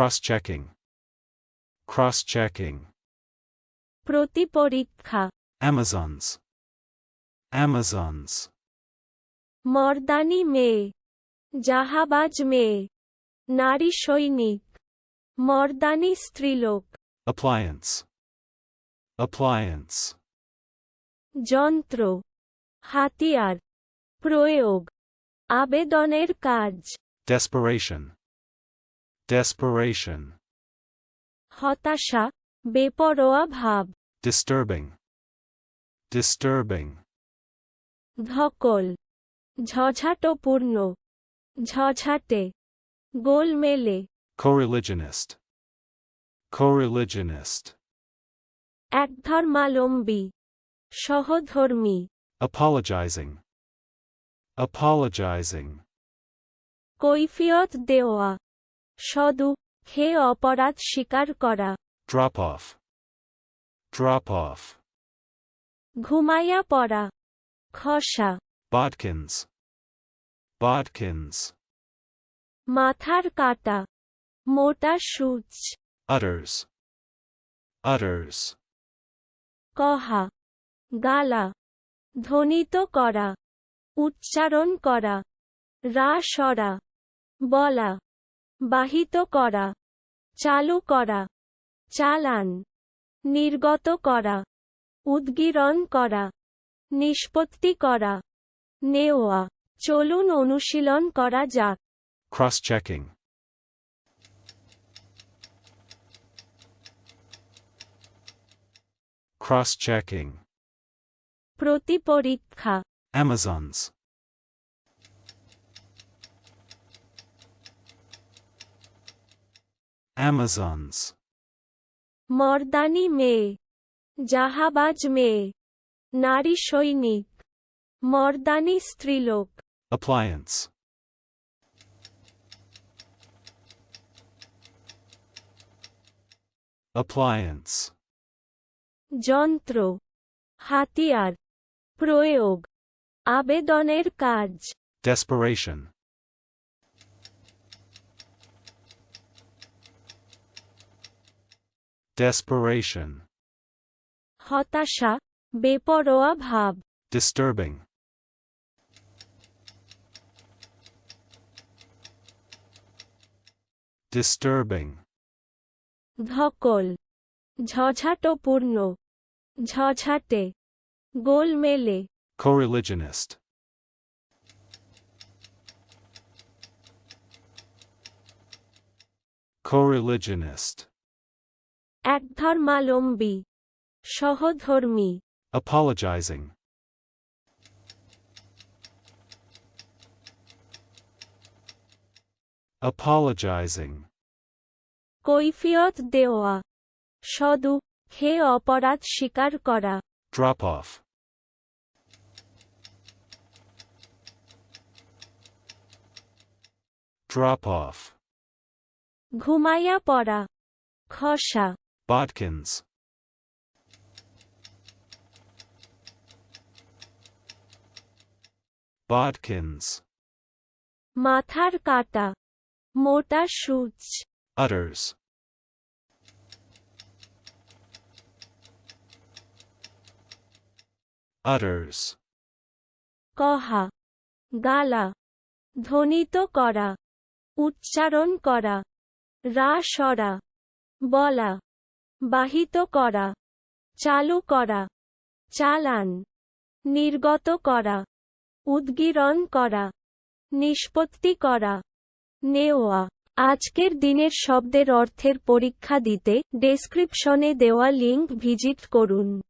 Cross-checking. Cross-checking. প্রতিপরীক্ষা Amazons. Amazons. Mardaani মেয়ে জাহাবাজ মেয়ে নারী সৈনিক মর্দানি স্ত্রীলোক Appliance. Appliance. যন্ত্র হাতিয়ার প্রয়োগ আবেদনের কাজ Desperation. Desperation. হতাশা বেপরোয়া ভাব Disturbing. Disturbing. ধকল ঝঝাটপূর্ণ ঝঝাটে গোলমেলে Co-religionist. Co-religionist. একধর্মালম্বী সহধর্মী Apologizing. Apologizing. কৈফিয়ত দেওয়া সদু খে অপরাধ স্বীকার করা Drop off. Drop off. ঘুমাইয়া পড়া খসা Bodkins. Bodkins. মাথার কাটা মোটা সূচ Utters. Utters. কহা গালা ধ্বনিত করা উচ্চারণ করা রা সরা বলা বাহিত করা চালু করা চালান নির্গত করা উদ্গীরণ করা নিষ্পত্তি করা নেওয়া চলুন অনুশীলন করা যাক Cross-checking. Cross-checking. প্রতিপরীক্ষা Amazons. Amazons. Mardaani মেয়ে জাহাবাজ মেয়ে নারী সৈনিক মর্দানি স্ত্রীলোক Appliance. Appliance. যন্ত্র হাতিয়ার প্রয়োগ আবেদনের কাজ Desperation. Desperation. হতাশা বেপরোয়া ভাব Disturbing. Disturbing. ধকল ঝঝাটপূর্ণ ঝঝাটে গোলমেলে Co-religionist. Co-religionist. একধর্মালম্বী সহধর্মী Apologizing. Apologizing. কৈফিয়ত দেওয়া সদু খে অপরাধ স্বীকার করা Drop off. Drop off. ঘুমাইয়া পড়া খসা Bodkins. Bodkins. মাথার কাটা মোটা সূচ Utters. Utters. কহা গালা ধ্বনিত করা উচ্চারণ করা রা সরা বলা বাহিত করা, চালু করা, চালান, নির্গত করা, উদ্গীরণ করা, নিষ্পত্তি করা, নেওয়া। আজকের দিনের শব্দের অর্থের পরীক্ষা দিতে ডেসক্রিপশনে দেওয়া লিঙ্ক ভিজিট করুন।